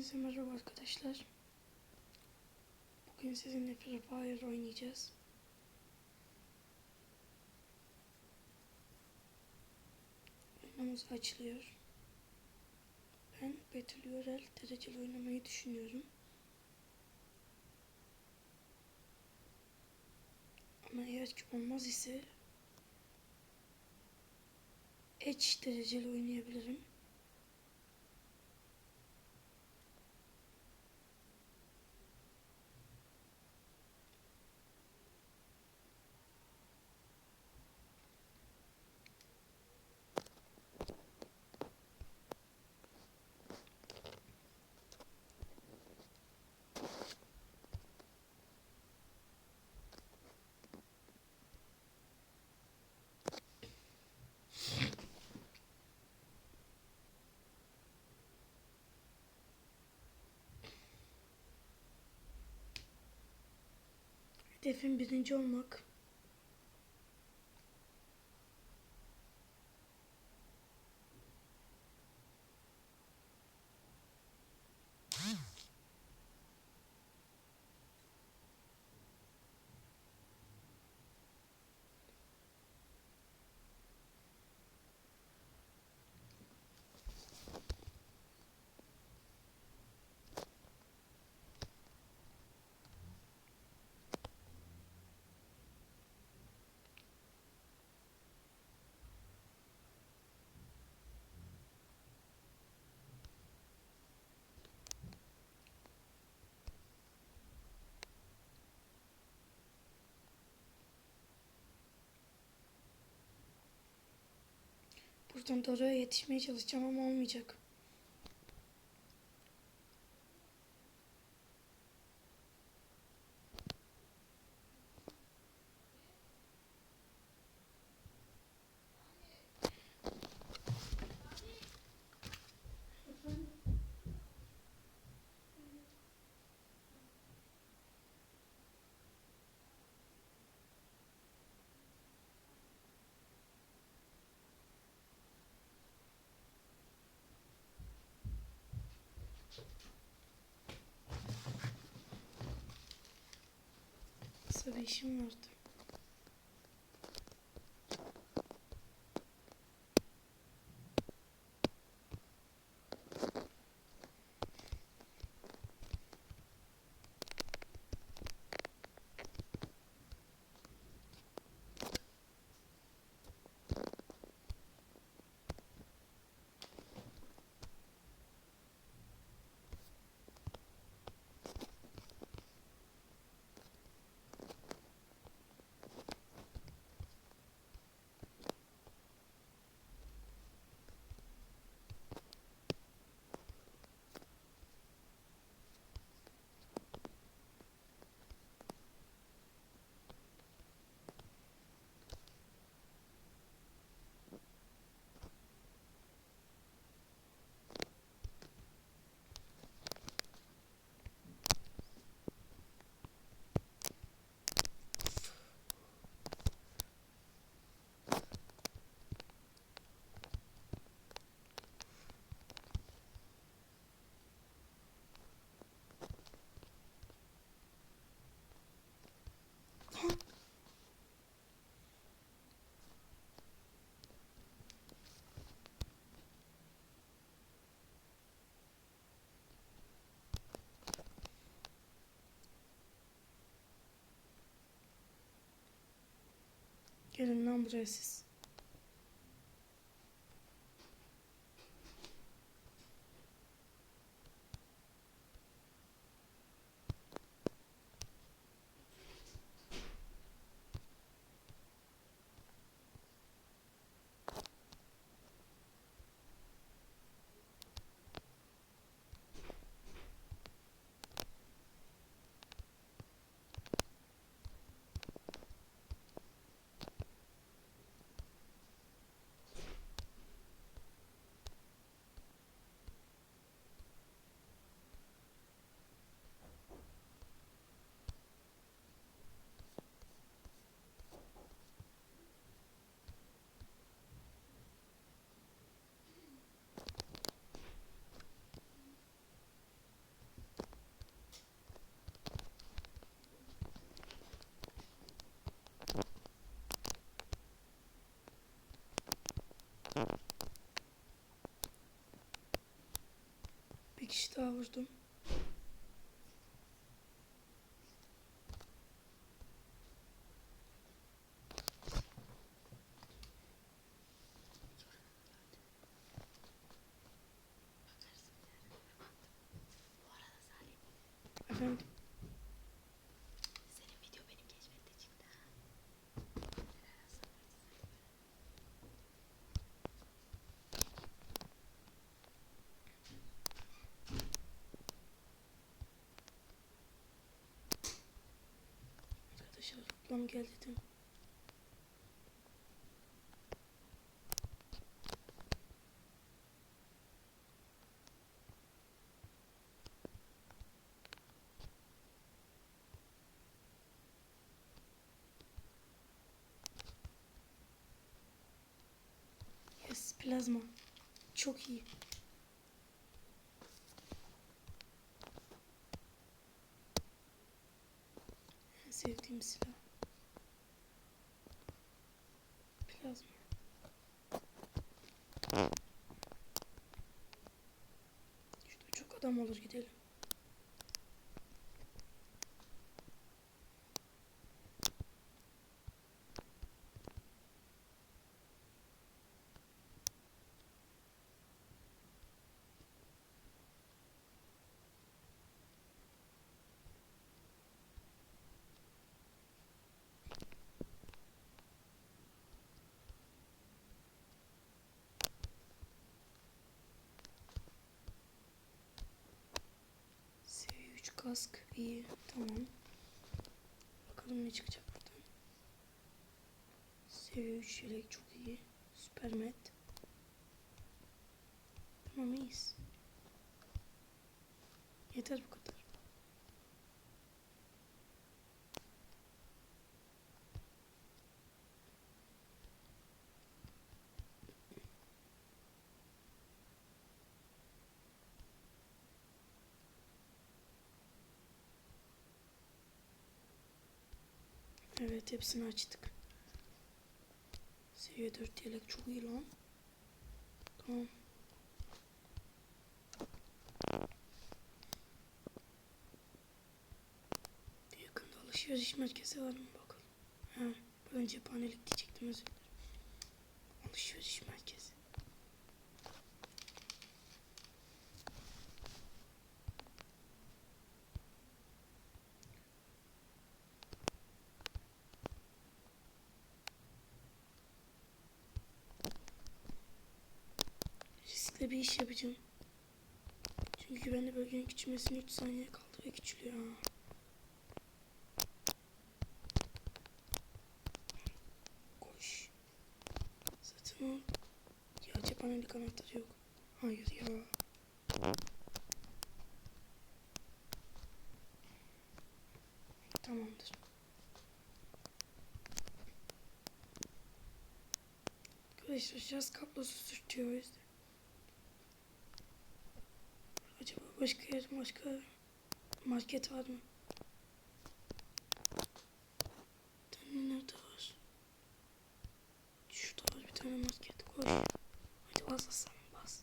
Hepinize merhaba arkadaşlar. Bugün sizinle Free Fire oynayacağız. Oyunumuz açılıyor. Ben Battle Royale dereceli oynamayı düşünüyorum. Ama eğer ki olmaz ise Edge dereceli oynayabilirim. Hedefim birinci olmak. Buradan Dora'ya yetişmeye çalışacağım ama olmayacak. Kısa bir Lan buraya siz. Kişi daha vurdum. Efendim reklam geldi dedim. Yes, plazma. Çok iyi. Sevdiğim silah. Plazma. Şurada çok adam olur gidelim. Seviye 3 kask iyi. Tamam. Bakalım ne çıkacak buradan. Seviye 3 yelek çok iyi. Süpermet. Tamam iyiyiz. Yeter bu kadar. Evet hepsini açtık. Seviye 4 yelek çok iyi lan. Tamam. Yakında alışveriş merkezi var mı bakalım. Ha, ben cephanelik diyecektim özür dilerim. Alışveriş merkezi. Riskli bir iş yapacağım. Çünkü ben de bölgenin küçülmesine 3 saniye kaldı ve küçülüyor. Koş. Satın al. Ya cephanelik anahtarı yok. Hayır ya. Tamamdır. Arkadaşlar şarj kablosu sürtüyor o yüzden. Acaba başka yer, başka market var mı? Bir tane nerede var? Şurada var bir tane market. Koş. Hadi bas Hasan bas.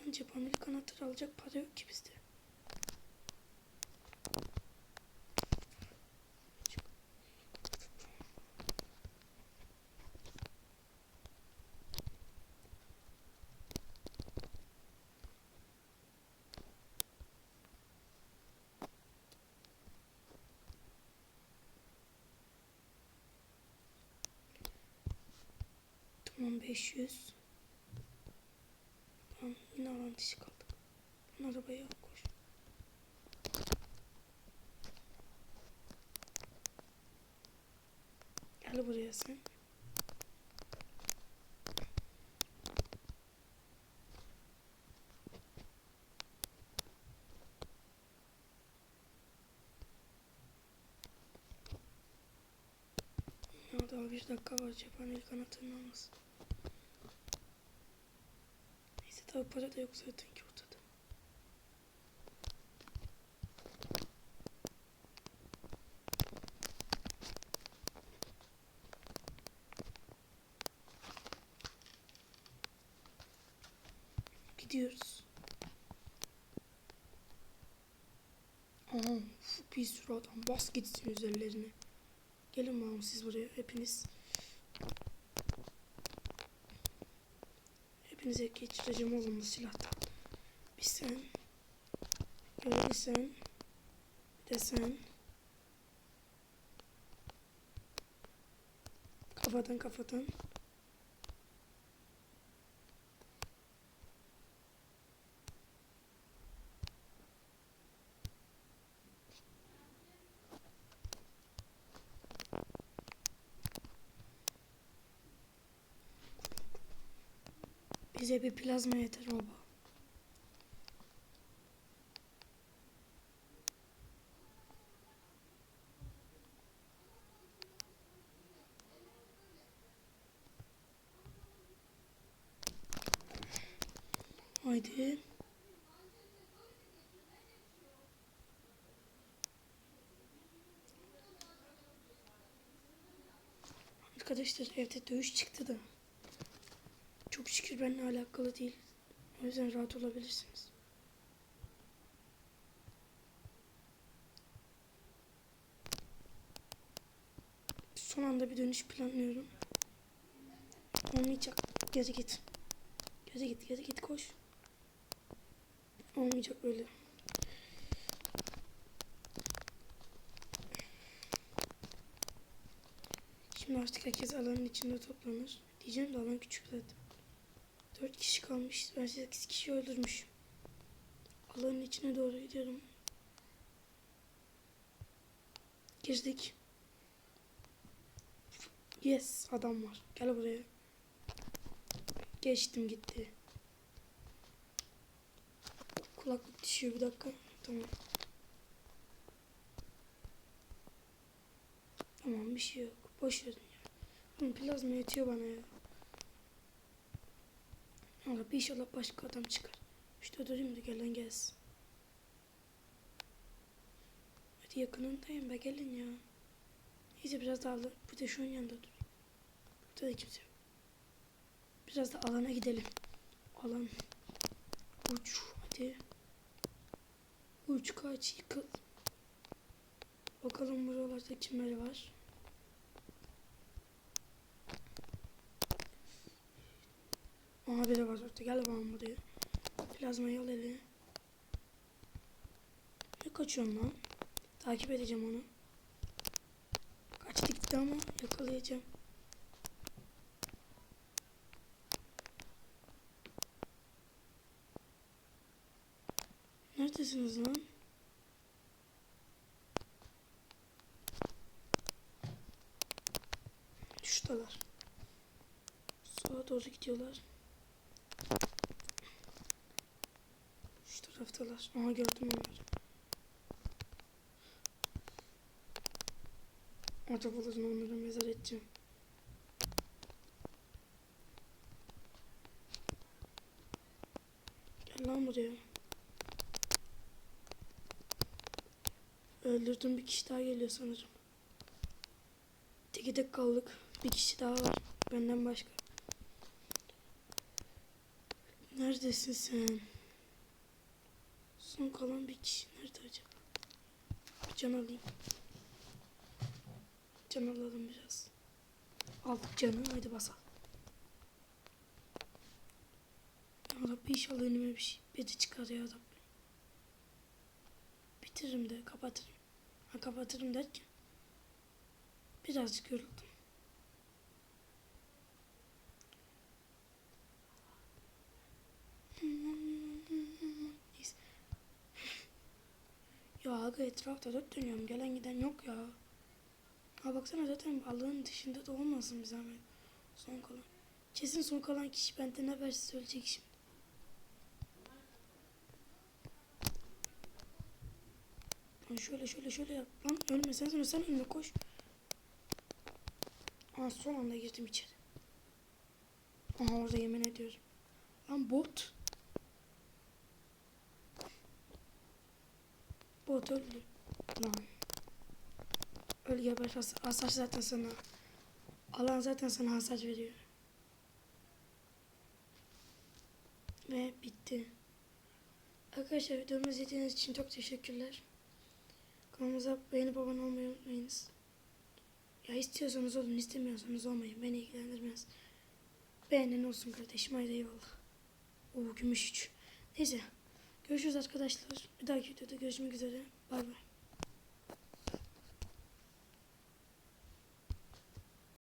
Lan cephanelik anahtarı alacak para yok ki bizde. Tamam 500. Tamam yine alan dışı kaldık. Lan arabaya koş. Gel buraya sen. Daha bir dakika var cephanelik anahtarını almasın. Tabi para da yok zaten ki ortada. Gidiyoruz. Aha, bir sürü adam. Bas gitsin üzerlerine. Gelin bakalım siz buraya hepiniz. Hepinize geçireceğim oğlum bu silahtan. Bir sen. Öyle bir sen. Bir de sen. Kafadan kafadan. Bize bir plazma yeter baba. Haydi. Arkadaşlar evde dövüş çıktı da. Çok şükür benimle alakalı değil. O yüzden rahat olabilirsiniz. Son anda bir dönüş planlıyorum. Olmayacak. Geri git. Geri git, geri git koş. Olmayacak böyle. Şimdi artık herkes alanın içinde toplanır. Diyeceğim de alan küçük zaten. Dört kişi kalmış. Ben sekiz kişi öldürmüşüm. Alanın içine doğru gidiyorum. Girdik. Yes adam var. Gel buraya. Geçtim gitti. Kulaklık düşüyor bir dakika. Tamam. Tamam bir şey yok. Boş verin ya. Plazma yetiyor bana ya. Bir inşallah başka adam çıkar. İşte durayım da gelen gelsin. Hadi yakınındayım be gelin ya. Neyse biraz daha alın. Bir de şunun yanında dur. Burada da kimse yok. Biraz da alana gidelim. Alan. Uç hadi. Uç kaç yıkıl. Bakalım buralarda kimler var. Biri var orada. Gel bakalım buraya. Plazmayı al eline. Ne kaçıyorsun lan? Takip edeceğim onu. Kaçtı gitti ama yakalayacağım. Neredesiniz lan? Şuradalar. Sağa doğru gidiyorlar. Taraftalar. Aha gördüm onları. Orada bulursun onları mezar edeceğim. Gel lan buraya. Öldürdüm bir kişi daha geliyor sanırım. Teki tek kaldık. Bir kişi daha var. Benden başka. Neredesin sen? Son kalan bir kişi nerede acaba? Bir can alayım. Can alalım biraz. Aldık canı hadi basalım. Rabbi inşallah önüme bir şey. De çıkar ya Rabbi. Bitiririm de kapatırım. Ha kapatırım derken. Birazcık yoruldum. Neyse. Ya aga etrafta dört dönüyorum. Gelen giden yok ya. Ha baksana zaten balığın dışında da olmasın bir zahmet. Son kalan. Kesin son kalan kişi benden habersiz söyleyecek şimdi. Lan şöyle şöyle şöyle yap. Lan ölme sen sonra sen ölme koş. Aa son anda girdim içeri. Aha orada yemin ediyorum. Lan bot. Bot öldü. Lan. Öl geber hasar, zaten sana. Alan zaten sana hasar veriyor. Ve bitti. Arkadaşlar videomuzu izlediğiniz için çok teşekkürler. Kanalımıza beğenip abone olmayı unutmayınız. Ya istiyorsanız olun, istemiyorsanız olmayın. Beni ilgilendirmez. Beğenen olsun kardeşim. Haydi eyvallah. Oo gümüş üç. Neyse. Görüşürüz arkadaşlar. Bir dahaki videoda görüşmek üzere. Bay bay.